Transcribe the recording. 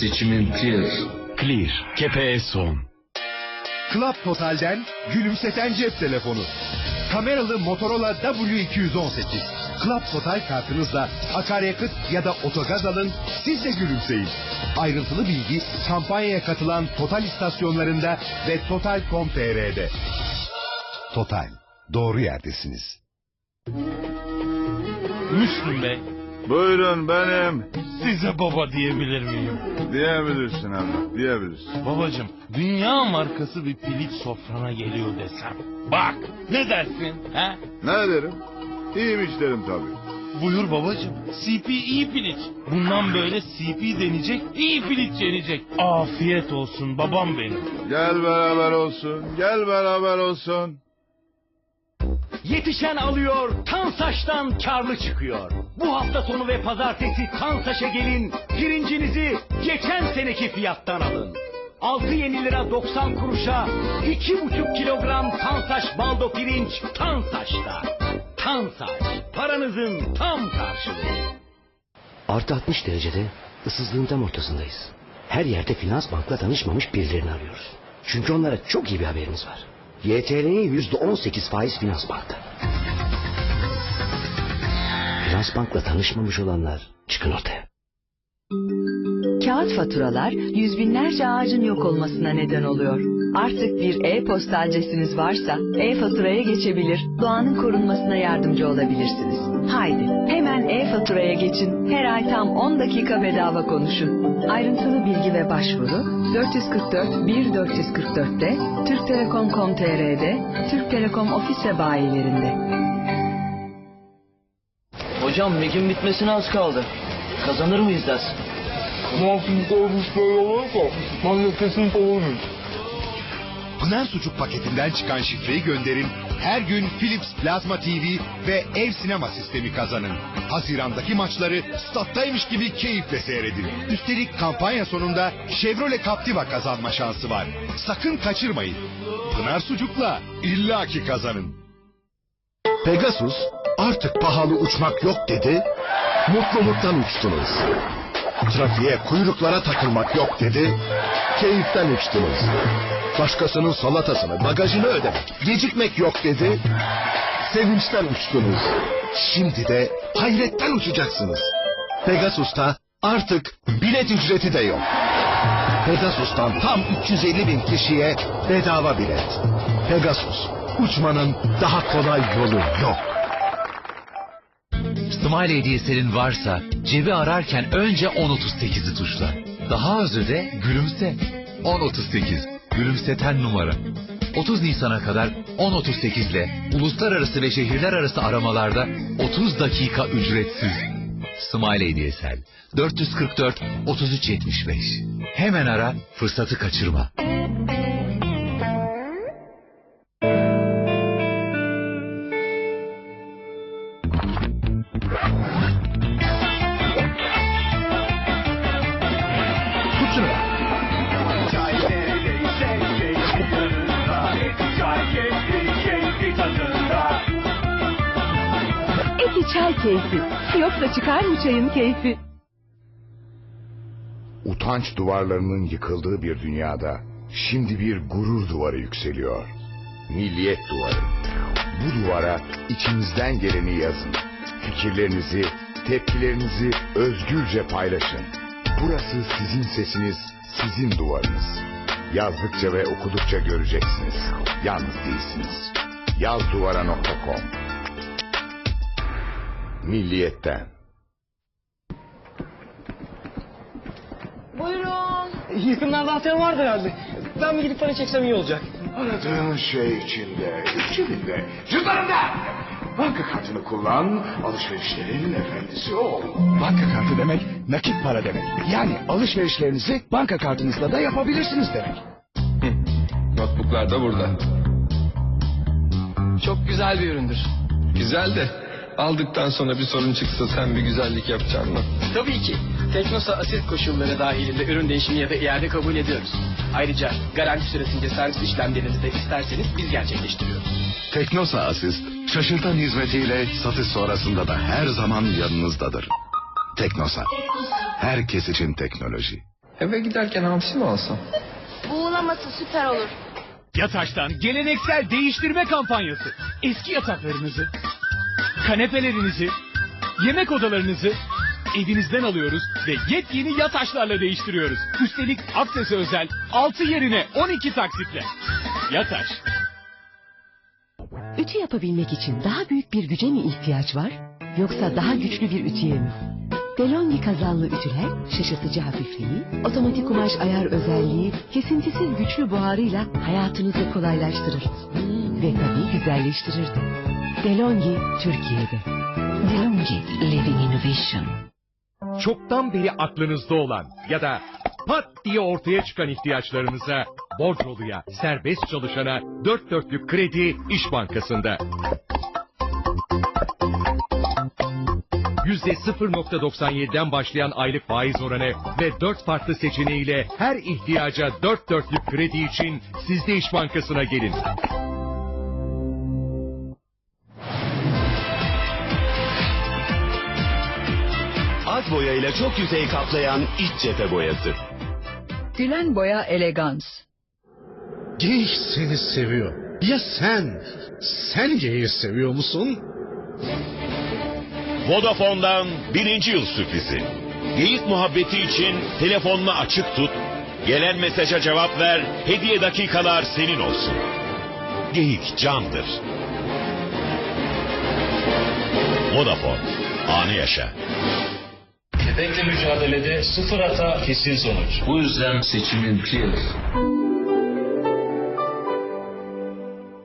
Seçimin Clear. Clear. Kepeğe son. Club Total'den gülümseten cep telefonu. Kameralı Motorola W218. Club Total kartınızla akaryakıt ya da otogaz alın, siz de gülümseyin. Ayrıntılı bilgi kampanyaya katılan Total istasyonlarında ve Total.com.tr'de. Total, doğru yerdesiniz. Müslüm Bey, Buyurun benim. Size baba diyebilir miyim? Diyebilirsin evlat, diyebilirsin. Babacım, dünya markası bir piliç sofrana geliyor desem. Bak, ne dersin? He? Ne derim? İyiymiş derim tabii. Buyur babacım. CP iyi piliç. Bundan böyle CP deneyecek, iyi piliç yenecek. Afiyet olsun babam benim. Gel beraber olsun, gel beraber olsun. Yetişen alıyor, Tansaç'tan karlı çıkıyor. Bu hafta sonu ve pazartesi Tansaç'a gelin, pirincinizi geçen seneki fiyattan alın. 6 yeni lira 90 kuruşa 2,5 kilogram Tansaç baldo pirinç Tansaç'ta. Tansaç, paranızın tam karşılığı. Artı 60 derecede ıssızlığın tam ortasındayız. Her yerde finans bankla tanışmamış birilerini arıyoruz. Çünkü onlara çok iyi bir haberimiz var. YTL'nin yüzde 18 faiz finans bankta. Finans bankla tanışmamış olanlar çıkın ortaya. Kağıt faturalar yüz binlerce ağacın yok olmasına neden oluyor. Artık bir e-posta adresiniz varsa e-faturaya geçebilir, doğanın korunmasına yardımcı olabilirsiniz. Haydi hemen e-faturaya geçin, her ay tam 10 dakika bedava konuşun. Ayrıntılı bilgi ve başvuru 444 1444'te, Türk Telekom.com.tr'de, Türk Telekom ofis ve bayilerinde. Hocam ligin bitmesine az kaldı. Kazanır mıyız dersin? Pınar Sucuk paketinden çıkan şifreyi gönderin. Her gün Philips Plasma TV ve ev sinema sistemi kazanın. Hazirandaki maçları stat'taymış gibi keyifle seyredin. Üstelik kampanya sonunda Chevrolet Captiva kazanma şansı var. Sakın kaçırmayın. Pınar Sucuk'la illaki kazanın. Pegasus artık pahalı uçmak yok dedi. Mutluluktan uçtunuz. Trafiğe kuyruklara takılmak yok dedi. Keyiften uçtunuz. Başkasının salatasını, bagajını ödemek, gecikmek yok dedi. Sevinçten uçtunuz. Şimdi de hayretten uçacaksınız. Pegasus'ta artık bilet ücreti de yok. Pegasus'tan tam 350 bin kişiye bedava bilet. Pegasus, uçmanın daha kolay yolu yok. Smile hediyesinin varsa cebi ararken önce 1038'i tuşla. Daha az öde gülümse. 1038 gülümseten numara. 30 Nisan'a kadar 1038 ile uluslararası ve şehirler arası aramalarda 30 dakika ücretsiz. Smile hediyesel 444 3375. Hemen ara fırsatı kaçırma. Eti çay keyfi. Yoksa çıkar mı çayın keyfi? Utanç duvarlarının yıkıldığı bir dünyada şimdi bir gurur duvarı yükseliyor. Milliyet duvarı. Bu duvara içinizden geleni yazın. Fikirlerinizi, tepkilerinizi özgürce paylaşın. Burası sizin sesiniz, sizin duvarınız. Yazdıkça ve okudukça göreceksiniz. Yalnız değilsiniz. Yazduvara.com Milliyetten. Buyurun. Yakınlarda ATM vardı herhalde. Ben bir gidip para çeksem iyi olacak. Aradığın şey içinde, cebinde, cüzdanında. Banka kartını kullan, alışverişlerin efendisi ol. Banka kartı demek nakit para demek. Yani alışverişlerinizi banka kartınızla da yapabilirsiniz demek. Notebooklar da burada. Çok güzel bir üründür. Güzel de aldıktan sonra bir sorun çıksa sen bir güzellik yapacaksın mı? Tabii ki. Teknosa asit koşulları dahilinde ürün değişimi ya da iade kabul ediyoruz. Ayrıca garanti süresince servis işlemlerinizi de isterseniz biz gerçekleştiriyoruz. Teknosa Asist, şaşırtan hizmetiyle satış sonrasında da her zaman yanınızdadır. Teknosa, herkes için teknoloji. Eve giderken hamsi mi alsam? Buğulaması süper olur. Yataş'tan geleneksel değiştirme kampanyası. Eski yataklarınızı, kanepelerinizi, yemek odalarınızı evinizden alıyoruz ve yepyeni yataşlarla değiştiriyoruz. Üstelik Akses'e özel 6 yerine 12 taksitle. Yataş. Ütü yapabilmek için daha büyük bir güce mi ihtiyaç var? Yoksa daha güçlü bir ütüye mi? Delonghi kazanlı ütüler şaşırtıcı hafifliği, otomatik kumaş ayar özelliği, kesintisiz güçlü buharıyla hayatınızı kolaylaştırır. Ve tabii güzelleştirir de. Delonghi Türkiye'de. Delonghi Living Innovation. çoktan beri aklınızda olan ya da pat diye ortaya çıkan ihtiyaçlarınıza bordroluya, serbest çalışana dört dörtlük kredi İş Bankası'nda. Yüzde 0.97'den başlayan aylık faiz oranı ve dört farklı seçeneğiyle her ihtiyaca dört dörtlük kredi için siz de İş Bankası'na gelin. Az boyayla çok yüzey kaplayan iç cephe boyası. Gülen Boya Elegans. Geyik seni seviyor. Ya sen? Sen geyiği seviyor musun? Vodafone'dan birinci yıl sürprizi. Geyik muhabbeti için telefonunu açık tut, gelen mesaja cevap ver, hediye dakikalar senin olsun. Geyik candır. Vodafone, anı yaşa. Köpekle mücadelede sıfır hata kesin sonuç. Bu yüzden seçimin Clear.